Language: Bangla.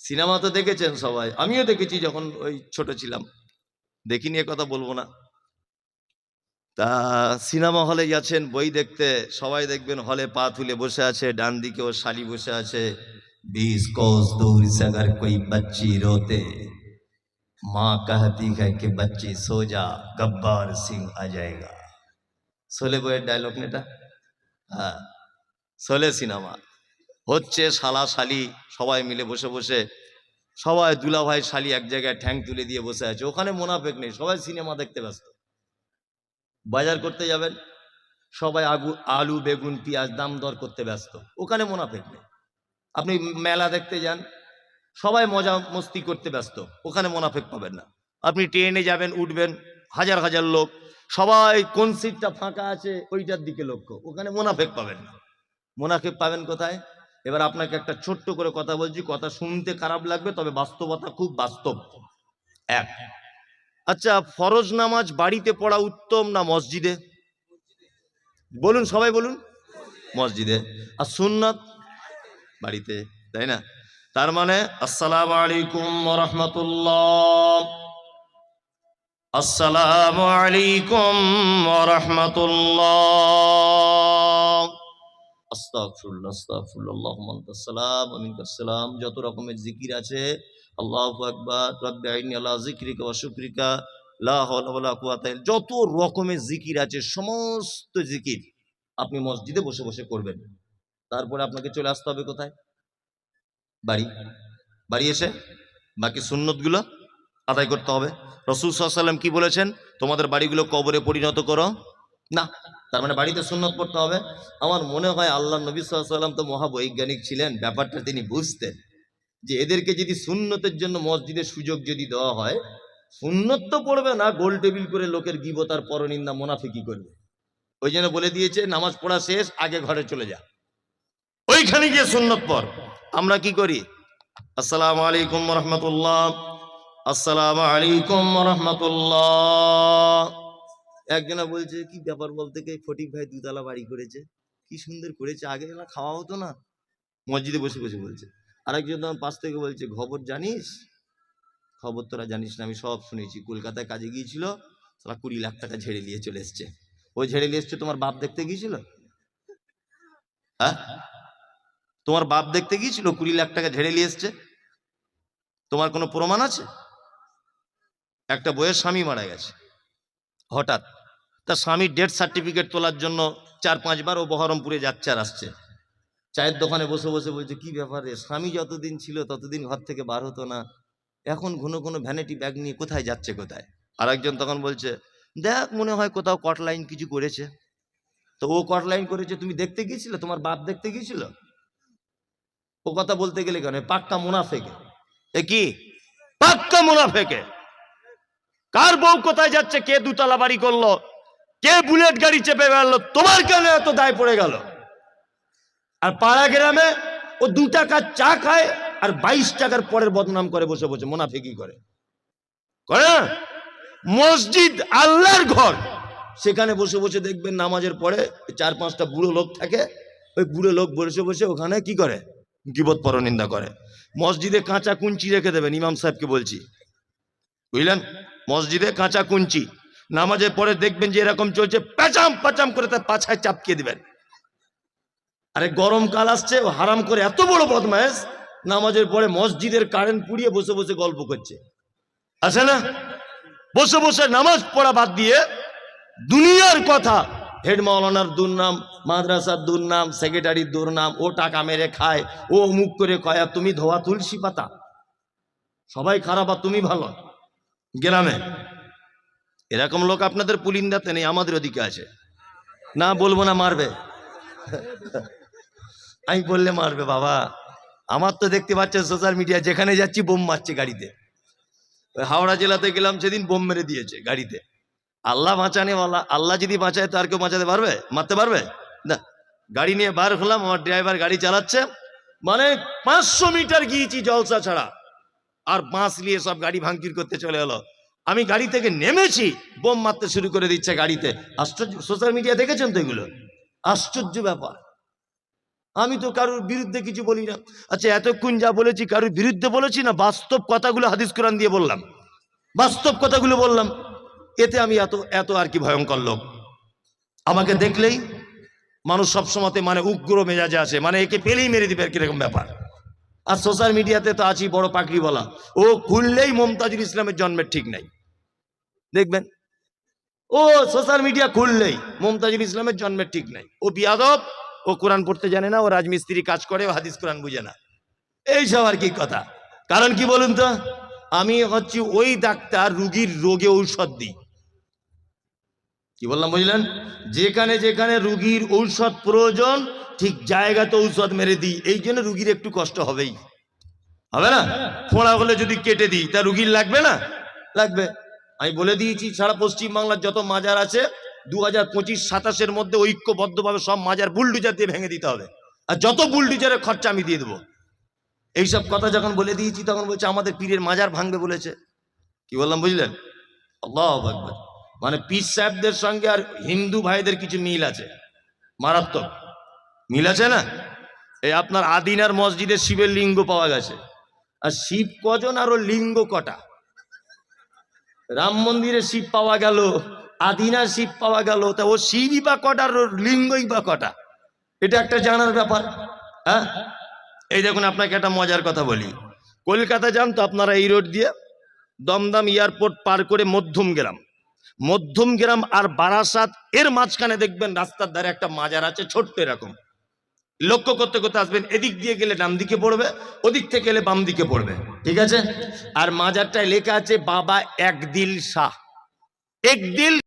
সিনেমা তো দেখেছেন সবাই আমিও দেখেছি যখন ওই ছোট ছিলাম দেখিনি এ কথা বলবো না তা সিনেমা হলে যাচ্ছেন বই দেখতে সবাই দেখবেন হলে পা তুলে বসে আছে ডান দিকে ও শালি বসে আছে बीस कोस दूर से अगर कोई बच्ची रोते माँ कहती है कि बच्ची सो जा गब्बार सिंह आ जाएगा শোলে বইয়ের ডায়লগ এটা হ্যাঁ শোলে সিনেমা হচ্ছে শালা শালি, সবাই মিলে বসে বসে, সবাই দুলা ভাই শালি এক জায়গায় ঠ্যাং তুলে দিয়ে বসে আছে। ওখানে মোনাফেক নেই, সবাই সিনেমা দেখতে ব্যস্ত। বাজার করতে যাবেন, সবাই আগু আলু, বেগুন, পেঁয়াজ, দাম দর করতে ব্যস্ত। ওখানে মোনাফেক নেই। আপনি মেলা দেখতে যান, সবাই মজা মস্তি করতে ব্যস্ত, ওখানে মোনাফেক পাবেন না। আপনি ট্রেনে যাবেন, উঠবেন, হাজার হাজার লোক, সবাই কোন সিটটা ফাঁকা আছে, ওইটার দিকে লক্ষ্য, ওখানে মোনাফেক পাবেন না। মোনাফেক পাবেন কোথায়? এবার আপনাকে একটা ছোট্ট করে কথা বলছি, কথা শুনতে খারাপ লাগবে, তবে বাস্তবতা খুব বাস্তব। এক আচ্ছা ফরজ নামাজ বাড়িতে পড়া উত্তম না মসজিদে? বলুন, সবাই বলুন। মসজিদে। আর সুন্নত? বাড়িতে, তাই না? তার মানে আসসালাম আলাইকুম রহমতুল্লাহ। আসসালামু আলাইকুম রহমতুল্লাহ। যত রকমের জিকির আছে যত রকমের জিকির আছে, সমস্ত জিকির আপনি মসজিদে বসে বসে করবেন। তারপরে আপনাকে চলে আসতে হবে কোথায়? বাড়ি। বাড়ি এসে বাকি সুন্নতগুলো আদায় করতে হবে। রসুল সাল্লাম কি বলেছেন? তোমাদের বাড়িগুলো কবরে পরিণত করো। না। তার মানে বাড়িতে সুন্নত পড়তে হবে। আমার মনে হয় আল্লাহ নবী সাল্লাম তো মহাবৈজ্ঞানিক ছিলেন, ব্যাপারটা তিনি বুঝতেন যে এদেরকে যদি সুন্নতের জন্য মসজিদের সুযোগ যদি দেওয়া হয়, সুন্নত তো পড়বে না, গোল টেবিল করে লোকের গিবতার পরনিন্দা মোনাফিকি করবে। ওই জন্য বলে দিয়েছে, নামাজ পড়া শেষ, আগে ঘরে চলে যা। ওইখানে গিয়ে সুন্নত পর আমরা কি করি? আসসালামু আলাইকুম রহমতুল্লাহ। আসসালামু আলাইকুম রহমতুল্লাহ। একজনা বলছে, কি ব্যাপার বলতে কি ফটিক ভাই দুতলা বাড়ি করেছে। কি সুন্দর করেছে। আগে না খাওয়া হতো না? মসজিদে বসে বসে বলছে। আরেকজন তখন পাশ থেকে বলছে, খবর জানিস? খবর তোরা জানিস না, আমি সব শুনেছি। কলকাতায় কাজে গিয়েছিল তারা কুড়ি লাখ টাকা ঝেড়ে নিয়ে চলে এসছে। ওই ঝেড়ে নিয়ে এসছে তোমার বাপ দেখতে গিয়েছিল? হ্যাঁ? তোমার বাপ দেখতে গিয়েছিল, কুড়ি লাখ টাকা ঝেড়ে নিয়ে এসছে? তোমার কোনো প্রমাণ আছে? একটা বইয়ের স্বামী মারা গেছে। হঠাৎ। তার স্বামীর ডেথ সার্টিফিকেট তোলার জন্য চার, পাঁচবার ও বহরমপুরে যাচ্ছে আর আসছে। চায়ের দোকানে বসে বসে বলছে, কি ব্যাপারে স্বামী যতদিন ছিল ততদিন ঘর থেকে বার হতো না। এখন ঘন ঘন ভ্যানিটি ব্যাগ নিয়ে কোথায় যাচ্ছে কোথায়? আরেকজন তখন বলছে, দেখ, মনে হয় কোথাও কট লাইন কিছু করেছে। তো ও কট লাইন করেছে, তুমি দেখতে গিয়েছিলে? তোমার বাপ দেখতে গিয়েছিল? ও কথা বলতে গেলে কেন? পাক্কা মুনাফেকে। এ কি? পাক্কা মুনাফেকে। কার বউ কোথায় যাচ্ছে? কে দুতলা বাড়ি করল? কে বুলেট গাড়ি চেপে বেড়ালো? তোমার কেন এত দায় পড়ে গেল? আর পাড়া গ্রামে ও দু টাকার চা খায় আর বাইশ টাকার পরের বদনাম করে বসে বসে, মুনাফিকি করে। করে না? মসজিদ আল্লাহর ঘর। সেখানে বসে বসে দেখবেন নামাজের পরে চার পাঁচটা বুড়ো লোক থাকে। ওই বুড়ো লোক বসে বসে ওখানে কি করে? গিবত পরনিন্দা করে। মসজিদে কাঁচা কুঞ্চি রেখে দেবেন, ইমাম সাহেবকে বলছি। বুঝলেন? মসজিদে কাঁচা কুঞ্চি। নামাজের পরে দেখবেন যে এরকম চলছে, প্যাচাম প্যাচাম করে তার পাছায় চাপকিয়ে দিবেন। আরে গরমকাল আসছে হারাম করে এত বড় বদমায়েশ, নামাজের পরে মসজিদের কারেন্ট পুড়িয়ে বসে বসে গল্প করছে। আছে না? বসে বসে নামাজ পড়া বাদ দিয়ে দুনিয়ার কথা, হেড মাওলানার দুর্নাম, মাদ্রাসার দুর্নাম সেক্রেটারির দুর্নাম, ও টাকা মেরে খায়, ও মুখ করে কয় তুমি ধোয়া তুলসী পাতা? সবাই খারাপ, আর তুমি ভালো? গ্রামে। এরকম লোক আপনাদের পুলিন্দাতে নেই, আমাদের ওদিকে আছে। না বলব না মারবে। আমি বললে মারবে বাবা। আমার তো দেখতে পাচ্ছেন সোশ্যাল মিডিয়া যেখানে যাচ্ছি বোম মারছে গাড়িতে। হাওড়া জেলাতে গেলাম, সেদিন বোম মেরে দিয়েছে গাড়িতে। আল্লাহ বাঁচানে আল্লাহ যদি বাঁচায় তো আর কেউ বাঁচাতে পারবে? মারতে পারবে? না। গাড়ি নিয়ে বার হলাম, আমার ড্রাইভার গাড়ি চালাচ্ছে। মানে পাঁচশো মিটার গিয়েছি জলসা ছাড়া। আর বাঁশ নিয়ে সব গাড়ি ভাঙচুর করতে চলে এলো। আমি গাড়ি থেকে নেমেছি, বোম মারতে শুরু করে দিচ্ছে গাড়িতে। আশ্চর্য সোশ্যাল মিডিয়া দেখেছেন তো এগুলো? আশ্চর্য ব্যাপার। আমি তো কারোর বিরুদ্ধে কিছু বলি না। আচ্ছা এতক্ষণ যা বলেছি কারোর বিরুদ্ধে বলেছি না, বাস্তব কথাগুলো হাদিস কোরআন দিয়ে বললাম। বাস্তব কথাগুলো বললাম। এতে আমি এত এত আর কি ভয়ঙ্কর লোক। আমাকে দেখলেই মানুষ সবসময়তে মানে উগ্র মেজাজে আছে মানে একে পেলেই মেরে দিবে আর কীরকম ব্যাপার। আর সোশ্যাল মিডিয়াতে তো আছি বড় পাকড়ি বলা। ও খুললেই মমতাজুল ইসলামের জন্মের ঠিক নাই। দেখবেন? ও সোশ্যাল মিডিয়া খুললেই মমতাজুল ইসলামের জন্মের ঠিক নাই। ও বিয়াদব, ও কোরআন পড়তে জানে না, ও রাজমিস্ত্রি কাজ করে, ও হাদিস কোরআন বুঝে না। এইসব আর কি কথা? কারণ কি বলুন তো? আমি হচ্ছি ওই ডাক্তার রুগীর রোগে ঔষধ দিই। কি বললাম বুঝলেন? যেখানে যেখানে রুগীর ঔষধ প্রয়োজন, ঠিক জায়গাতে ঔষধ মেরে দিই। এই জন্য রুগীর একটু কষ্ট হবেই। হবে না? ফোঁড়া হলে যদি কেটে দিই, তা রুগীর লাগবে না? লাগবে। আমি বলে দিয়েছি, সারা পশ্চিমবাংলার যত মাজার আছে দু হাজার পঁচিশ সাতাশের মধ্যে ঐক্যবদ্ধভাবে সব মাজার বুলডুজার দিয়ে ভেঙে দিতে হবে। আর যত বুলডুজারের খরচা আমি দিয়ে দেবো। এইসব কথা যখন বলে দিয়েছি, তখন বলছে, আমাদের পীরের মাজার ভাঙবে বলেছে। কি বললাম বুঝলেন? আল্লাহ আকবার। মানে পীর সাহেবদের সঙ্গে আর হিন্দু ভাইদের কিছু মিল আছে। মারাত্মক। মিল আছে না? এই আপনার আদিনার মসজিদে শিবের লিঙ্গ পাওয়া গেছে। আর শিব কজন আর লিঙ্গ কটা? রাম মন্দিরে শিব পাওয়া গেল, আদিনার শিব পাওয়া গেল, তা ও শিবই বা কটা আর লিঙ্গই বা কটা? এটা একটা জানার ব্যাপার হ্যাঁ? এই দেখুন, আপনাকে একটা মজার কথা বলি। কলকাতা যান তো আপনারা এই রোড দিয়ে দমদম এয়ারপোর্ট পার করে মধ্যম গ্রাম মধ্যম গ্রাম আর বারাসাত, এর মাঝখানে দেখবেন রাস্তার ধারে একটা মাজার আছে, ছোট্ট এরকম। লক্ষ্য করতে করতে আসবেন, এদিক দিয়ে গেলে ডান দিকে পড়বে, ওদিক থেকে গেলে বাম দিকে পড়বে, ঠিক আছে? আর মাজারটায় লেখা আছে, বাবা একদিল শাহ। একদিল